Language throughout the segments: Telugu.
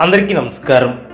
అందరికీ నమస్కారం.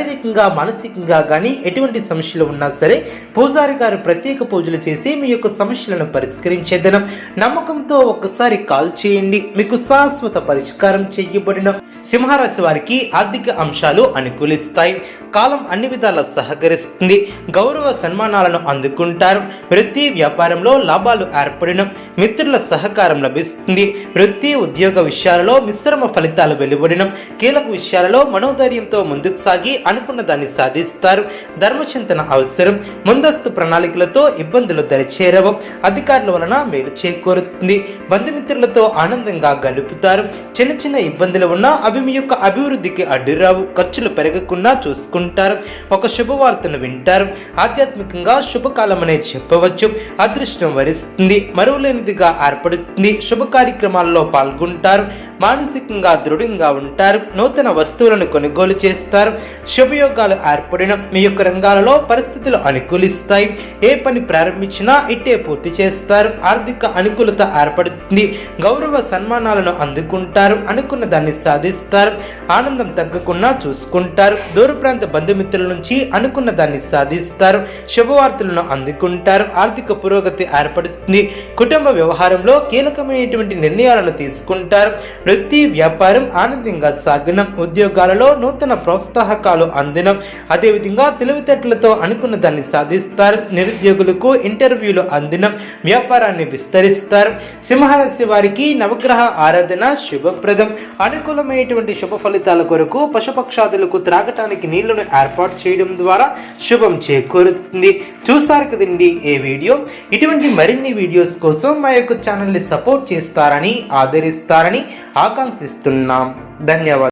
శారీరకంగా మానసికంగా కానీ ఎటువంటి సమస్యలు ఉన్నా సరే పూజారి గారు ప్రత్యేక పూజలు చేసి మీ యొక్క సమస్యలను పరిష్కరించేదనం నమ్మకంతో ఒక్కసారి కాల్ చేయండి. మీకు శాశ్వత పరిష్కారం చేయబడిన సింహరాశి వారికి ఆర్థిక అంశాలు అనుకూలిస్తాయి. కాలం అన్ని విధాల సహకరిస్తుంది. గౌరవ సన్మానాలను అందుకుంటారు. వృత్తి వ్యాపారంలో లాభాలు ఏర్పడిన మిత్రుల సహకారం లభిస్తుంది. వృత్తి ఉద్యోగ విషయాలలో మిశ్రమ ఫలితాలు వెలువడిన కీలక విషయాలలో మనోధైర్యంతో ముందుకు సాగి అనుకున్న దాన్ని సాధిస్తారు. ధర్మచింతన అవసరం. ముందస్తు ప్రణాళికలతో ఇబ్బందులు దరిచేరవం. అధికారుల వలన మేలు చేకూరుతుంది. బంధుమిత్రులతో ఆనందంగా గలుపుతారు చిన్న చిన్న ఇబ్బందులు ఉన్నా అవి మీ యొక్క అభివృద్ధికి అడ్డురావు. ఖర్చులు పెరగకుండా చూసుకుంటారు. ఒక శుభవార్తను వింటారు. ఆధ్యాత్మికంగా శుభకాలం అనే చెప్పవచ్చు. అదృష్టం వరిస్తుంది. మరువలేనిదిగా ఏర్పడుతుంది. శుభ కార్యక్రమాల్లో పాల్గొంటారు. మానసికంగా దృఢంగా ఉంటారు. నూతన వస్తువులను కొనుగోలు చేస్తారు. శుభయోగాలు ఏర్పడిన మీ యొక్క రంగాలలో పరిస్థితులు అనుకూలిస్తాయి. ఏ పని ప్రారంభించినా ఇట్టే పూర్తి చేస్తారు. ఆర్థిక అనుకూలత ఏర్పడుతుంది. గౌరవ సన్మానాలను అందుకుంటారు. అనుకున్న దాన్ని సాధిస్తారు. ఆనందం తగ్గకుండా చూసుకుంటారు. దూర ప్రాంత బంధుమిత్రుల నుంచి అనుకున్న దాన్ని సాధిస్తారు. శుభవార్తలను అందుకుంటారు. ఆర్థిక పురోగతి ఏర్పడుతుంది. కుటుంబ వ్యవహారంలో కీలకమైనటువంటి నిర్ణయాలను తీసుకుంటారు. వృత్తి వ్యాపారం ఆనందంగా సాగనం ఉద్యోగాలలో నూతన ప్రోత్సాహకాలు అందనం. అదేవిధంగా తెలివితేటలతో అనుకున్న దాన్ని సాధిస్తారు. నిరుద్యోగులకు ఇంటర్వ్యూలు అందినం. వ్యాపారాన్ని విస్తరిస్తారు. సింహరాశి వారికి నవగ్రహ ఆరాధన శుభప్రదం. అనుకూలమైనటువంటి శుభ ఫలితాల కొరకు పశుపక్షాదులకు త్రాగటానికి నీళ్ళను ఏర్పాటు చేయడం ద్వారా శుభం చేకూరుతుంది. చూసారు కదండి ఏ వీడియో? ఇటువంటి మరిన్ని వీడియోస్ కోసం మా యొక్క ఛానల్ని సపోర్ట్ చేస్తారని ఆదరిస్తారని ఆకాంక్షిస్తున్నాం. ధన్యవాదాలు.